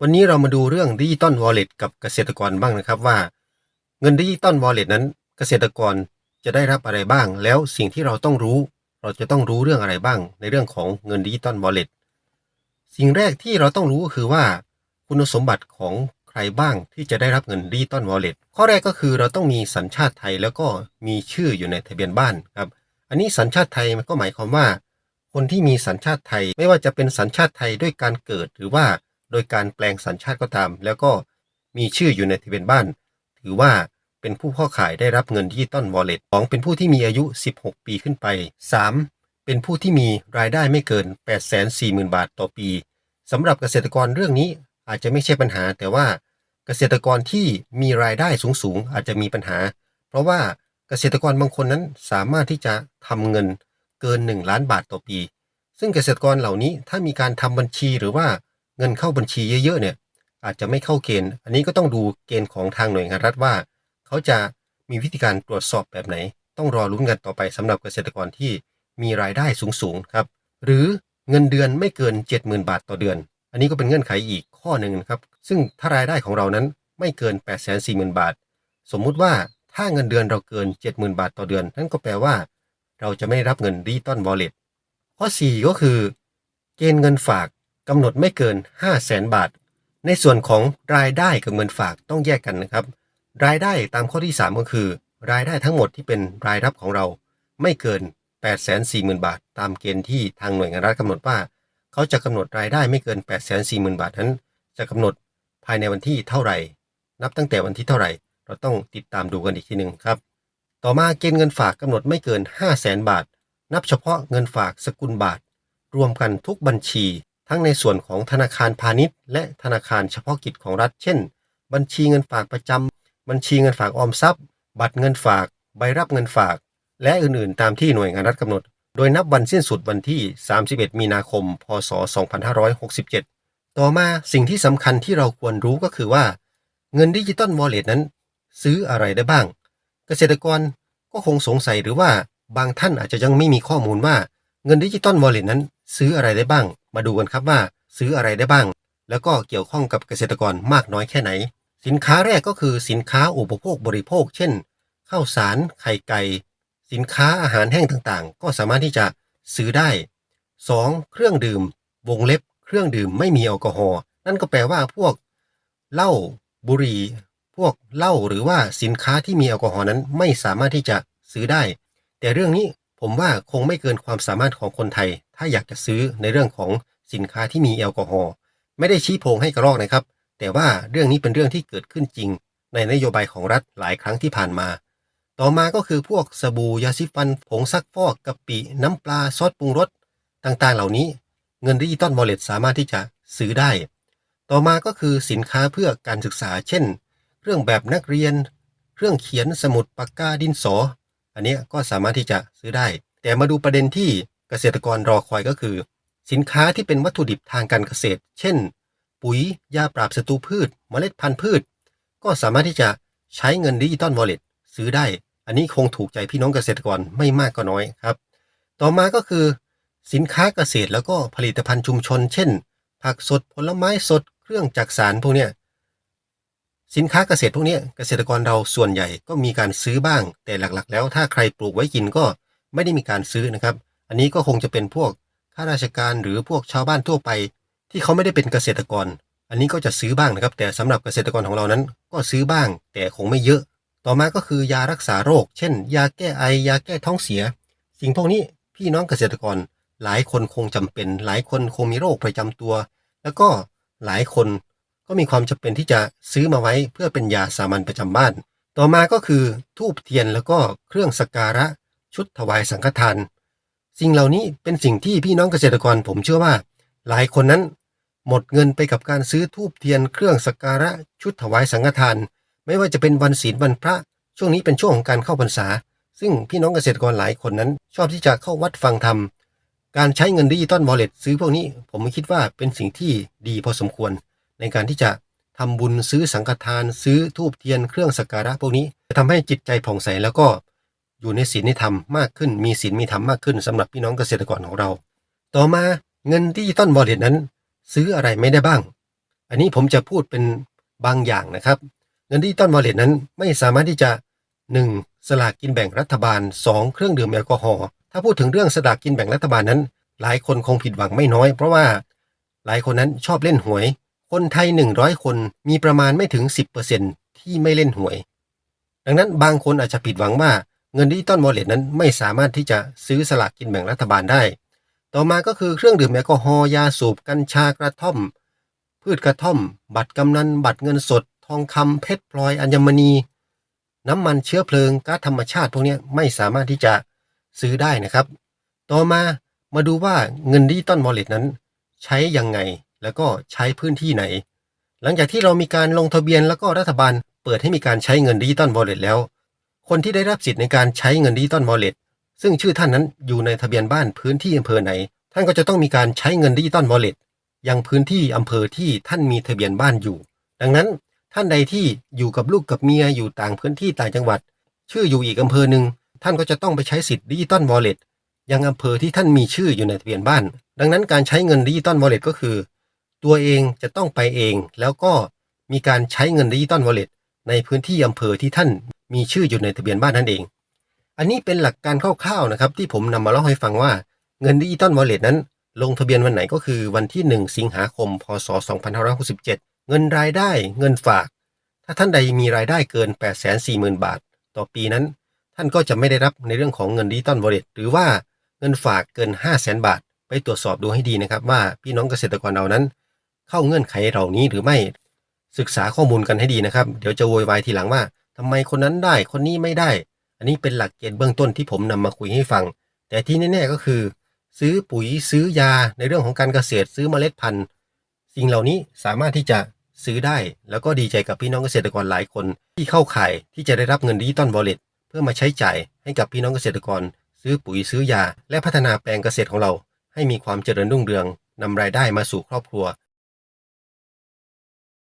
วันนี้เรามาดูเรื่องดิจิตอลวอลเล็ตกับเกษตรกรบ้างนะครับว่า เงินดิจิตอลวอลเล็ตนั้น เกษตรกรจะได้รับอะไรบ้าง แล้วสิ่งที่เราต้องรู้ เราจะต้องรู้เรื่องอะไรบ้าง ในเรื่องของเงินดิจิตอลวอลเล็ตสิ่งแรกที่เราต้องรู้ก็คือว่า คุณสมบัติของใครบ้างที่จะได้รับเงินดิจิตอลวอลเล็ตข้อแรกก็คือเราต้องมีสัญชาติไทยแล้วก็มีชื่ออยู่ในทะเบียนบ้านครับ อันนี้สัญชาติไทยมันก็หมายความว่า คนที่มีสัญชาติไทยไม่ว่าจะเป็นสัญชาติไทยด้วยการเกิดหรือว่า โดยการแปลงสัญชาติก็ตาม แล้วก็มีชื่ออยู่ในทะเบียนบ้าน ถือว่าเป็นผู้ข้าข่ายได้รับเงินดิจิตอลวอลเล็ตสองเป็นผู้ที่มีอายุ 16 ปีขึ้นไป 3. เป็นผู้ที่มีรายได้ไม่เกิน 840,000 บาทต่อปีสำหรับเกษตรกรเรื่องนี้อาจจะไม่ใช่ปัญหา แต่ว่าเกษตรกรที่มีรายได้สูง ๆ อาจจะมีปัญหา เพราะว่าเกษตรกรบางคนนั้นสามารถที่จะทำเงินเกิน 1 ล้านบาทต่อปี ซึ่งเกษตรกรเหล่านี้ถ้ามีการทำบัญชีหรือว่า เงินเข้าบัญชีเยอะๆเนี่ยอาจจะไม่เข้าเกณฑ์ อันนี้ก็ต้องดูเกณฑ์ของทางหน่วยงานรัฐว่า เขาจะมีวิธีการตรวจสอบแบบไหน ต้องรอลุ้นกันต่อไปสำหรับเกษตรกรที่มีรายได้สูงๆครับ หรือเงินเดือนไม่เกิน 70,000 บาทต่อเดือน อันนี้ก็เป็นเงื่อนไขอีกข้อหนึ่งครับ ซึ่งถ้ารายได้ของเรานั้นไม่เกิน 840,000 บาท สมมุติว่าถ้าเงินเดือนเราเกิน 70,000 บาทต่อเดือน นั่นก็แปลว่า เราจะไม่ได้รับเงินดิจิตอลวอลเล็ตข้อ 4 ก็คือ เกณฑ์เงินฝาก กำหนดไม่เกิน 5 0 0แสนบาท ในส่วนของรายได้กับเงินฝากต้องแยกกันนะครับ รายได้ตามข้อที่ 3 ก็คือ รายได้ทั้งหมดที่เป็นรายรับของเราไม่เกิน 840,000 บาท ตามเกณฑ์ที่ทางหน่วยงานรัฐกำหนดว่า เขาจะกำหนดรายได้ไม่เกิน 840,000 บาทนั้น จะกำหนดภายในวันที่เท่าไหร่ นับตั้งแต่วันที่เท่าไหร่ เราต้องติดตามดูกันอีกทีหนึ่งครับ ต่อมาเกณฑ์เงินฝากกำหนดไม่เกิน 5 0 0แสนบาท นับเฉพาะเงินฝากสกุลบาท รวมกันทุกบัญชี ทั้งในส่วนของธนาคารพาณิชย์ และธนาคารเฉพาะกิจของรัฐ เช่น บัญชีเงินฝากประจำบัญชีเงินฝากออมทรัพย์ บัตรเงินฝาก ใบรับเงินฝาก และอื่นๆ ตามที่หน่วยงานรัฐกำหนด โดยนับวันสิ้นสุดวันที่ 31 มีนาคม พศ 2567 ต่อมาสิ่งที่สำคัญที่เราควรรู้ก็คือว่า เงินดิจิตอลวอลเล็ตนั้น ซื้ออะไรได้บ้าง เกษตรกรก็คงสงสัยหรือว่าบางท่านอาจจะยังไม่มีข้อมูลว่าเงินดิจิตอลวอลเล็ตนั้น ซื้ออะไรได้บ้าง มาดูกันครับว่าซื้ออะไรได้บ้าง แล้วก็เกี่ยวข้องกับเกษตรกรมากน้อยแค่ไหน สินค้าแรกก็คือสินค้าอุปโภคบริโภค เช่นข้าวสารไข่ไก่ สินค้าอาหารแห้งต่างๆ ก็สามารถที่จะซื้อได้ 2. เครื่องดื่ม วงเล็บ เครื่องดื่มไม่มีแอลกอฮอล์นั่นก็แปลว่าพวกเหล้าบุหรี่พวกเหล้าหรือว่าสินค้าที่มีแอลกอฮอล์นั้นไม่สามารถที่จะซื้อได้ แต่เรื่องนี้ ผมว่าคงไม่เกินความสามารถของคนไทย ถ้าอยากจะซื้อในเรื่องของสินค้าที่มีแอลกอฮอล์ไม่ได้ชี้โพงให้กระรอกนะครับ แต่ว่าเรื่องนี้เป็นเรื่องที่เกิดขึ้นจริง ในนโยบายของรัฐหลายครั้งที่ผ่านมา ต่อมาก็คือพวกสบู่ยาสีฟัน ผงซักฟอกกะปิน้ำปลาซอสปรุงรสต่างๆ เหล่านี้ เงินดิจิตอลวอลเล็ตสามารถที่จะซื้อได้ ต่อมาก็คือสินค้าเพื่อการศึกษา เช่น เครื่องแบบนักเรียน เครื่องเขียนสมุดปากกาดินสอ อันนี้ก็สามารถที่จะซื้อได้ แต่มาดูประเด็นที่เกษตรกรรอคอยก็คือ สินค้าที่เป็นวัตถุดิบทางการเกษตร เช่น ปุ๋ยยาปราบศัตรูพืช เมล็ดพันธุ์พืช ก็สามารถที่จะใช้เงินดิจิตอลวอลเล็ตซื้อได้ อันนี้คงถูกใจพี่น้องเกษตรกรไม่มากก็น้อยครับ ต่อมาก็คือ สินค้าเกษตรแล้วก็ผลิตภัณฑ์ชุมชน เช่น ผักสดผลไม้สด เครื่องจักสารพวกเนี้ย สินค้าเกษตรพวกนี้เกษตรกรเราส่วนใหญ่ก็มีการซื้อบ้าง แต่หลักๆ แล้วถ้าใครปลูกไว้กินก็ไม่ได้มีการซื้อนะครับ อันนี้ก็คงจะเป็นพวกข้าราชการหรือพวกชาวบ้านทั่วไป ที่เขาไม่ได้เป็นเกษตรกร อันนี้ก็จะซื้อบ้างนะครับ แต่สำหรับเกษตรกรของเรานั้น ก็ซื้อบ้าง แต่คงไม่เยอะ ต่อมาก็คือยารักษาโรค เช่น ยาแก้ไอยาแก้ท้องเสีย สิ่งพวกนี้พี่น้องเกษตรกร หลายคนคงจำเป็น หลายคนคงมีโรคประจำตัว แล้วก็หลายคน ก็มีความจำเป็นที่จะซื้อมาไว้เพื่อเป็นยาสามัญประจำบ้าน ต่อมาก็คือทูบเทียนแล้วก็เครื่องสักการะชุดถวายสังฆทาน สิ่งเหล่านี้เป็นสิ่งที่พี่น้องเกษตรกรผมเชื่อว่า หลายคนนั้น หมดเงินไปกับการซื้อทูบเทียน เครื่องสักการะชุดถวายสังฆทาน ไม่ว่าจะเป็นวันศีลวันพระ ช่วงนี้เป็นช่วงของการเข้าพรรษา ซึ่งพี่น้องเกษตรกรหลายคนนั้น ชอบที่จะเข้าวัดฟังธรรมการใช้เงินดิจิตอลวอลเล็ตซื้อพวกนี้ ผมคิดว่าเป็นสิ่งที่ดีพอสมควร ในการที่จะทำบุญซื้อสังฆทานซื้อทูบเทียนเครื่องสักการะพวกนี้จะทำให้จิตใจผ่องใสแล้วก็อยู่ในศีลในธรรมมากขึ้น มีศีลมีธรรมมากขึ้นสำหรับพี่น้องเกษตรกรของเรา ต่อมาเงินดิจิตอลวอลเลตนั้น ซื้ออะไรไม่ได้บ้าง อันนี้ผมจะพูดเป็นบางอย่างนะครับ เงินดิจิตอลวอลเลตนั้นไม่สามารถที่จะ 1. สลากกินแบ่งรัฐบาล 2. เครื่องดื่มแอลกอฮอล์ถ้าพูดถึงเรื่องสลากกินแบ่งรัฐบาลนั้น หลายคนคงผิดหวังไม่น้อย เพราะว่าหลายคนนั้นชอบเล่นหวย คนไทย 100 คนมีประมาณไม่ถึง 10%ที่ไม่เล่นหวย ดังนั้นบางคนอาจจะผิดหวังว่าเงินดิจิตอลวอลเล็ตนั้นไม่สามารถที่จะซื้อสลากกินแบ่งรัฐบาลได้ ต่อมาก็คือเครื่องดื่มแอลกอฮอล์ยาสูบกัญชากระท่อม พืชกระท่อม บัตรกำนัน บัตรเงินสด ทองคำเพชรพลอยอัญมณี น้ำมันเชื้อเพลิงก๊าซธรรมชาติพวกนี้ไม่สามารถที่จะซื้อได้นะครับ ต่อมามาดูว่าเงินดิจิตอลวอลเล็ตนั้น ใช้ยังไง แล้วก็ใช้พื้นที่ไหน หลังจากที่เรามีการลงทะเบียนแล้วก็รัฐบาลเปิดให้มีการใช้เงินดิจิตอลวอลเล็ตแล้ว คนที่ได้รับสิทธิ์ในการใช้เงินดิจิตอลวอลเล็ตซึ่งชื่อท่านนั้นอยู่ในทะเบียนบ้านพื้นที่อำเภอไหน ท่านก็จะต้องมีการใช้เงินดิจิตอลวอลเล็ตยังพื้นที่อำเภอที่ท่านมีทะเบียนบ้านอยู่ ดังนั้นท่านใดที่อยู่กับลูกกับเมียอยู่ต่างพื้นที่ต่างจังหวัด ชื่ออยู่อีกอำเภอหนึ่งท่านก็จะต้องไปใช้สิทธิ์ดิจิตอลวอลเล็ตยังอำเภอที่ท่านมีชื่ออยู่ในทะเบียนบ้าน ดังนั้นการใช้เงินดิจิตอลวอลเล็ตก็คือ ตัวเองจะต้องไปเอง แล้วก็มีการใช้เงินดิจิตอลวอลเล็ตในพื้นที่อำเภอที่ท่านมีชื่ออยู่ในทะเบียนบ้านนั่นเอง อันนี้เป็นหลักการคร่าวๆนะครับ ที่ผมนำมาเล่าให้ฟังว่าเงินดิจิตอลวอลเล็ตนั้น ลงทะเบียนวันไหนก็คือวันที่ 1 สิงหาคม พศ 2567 เงินรายได้เงินฝาก ถ้าท่านใดมีรายได้เกิน 840,000 บาท ต่อปีนั้น ท่านก็จะไม่ได้รับในเรื่องของเงินดิจิตอลวอลเล็ตหรือว่าเงินฝากเกิน 500,000 บาท ไปตรวจสอบดูให้ดีนะครับว่าพี่น้องเกษตรกรเรานั้น เข้าเงื่อนไขเหล่านี้หรือไม่ ศึกษาข้อมูลกันให้ดีนะครับ เดี๋ยวจะโวยวายทีหลังว่าทำไมคนนั้นได้คนนี้ไม่ได้ อันนี้เป็นหลักเกณฑ์เบื้องต้นที่ผมนำมาคุยให้ฟัง แต่ที่แน่ๆก็คือ ซื้อปุ๋ยซื้อยาในเรื่องของการเกษตรซื้อเมล็ดพันธุ์สิ่งเหล่านี้สามารถที่จะซื้อได้ แล้วก็ดีใจกับพี่น้องเกษตรกรหลายคน ที่เข้าข่ายที่จะได้รับเงินดิจิตอลวอลเล็ตเพื่อมาใช้จ่ายให้กับพี่น้องเกษตรกร ซื้อปุ๋ยซื้อยา และพัฒนาแปลงเกษตรของเรา ให้มีความเจริญรุ่งเรืองนำรายได้มาสู่ครอบครัว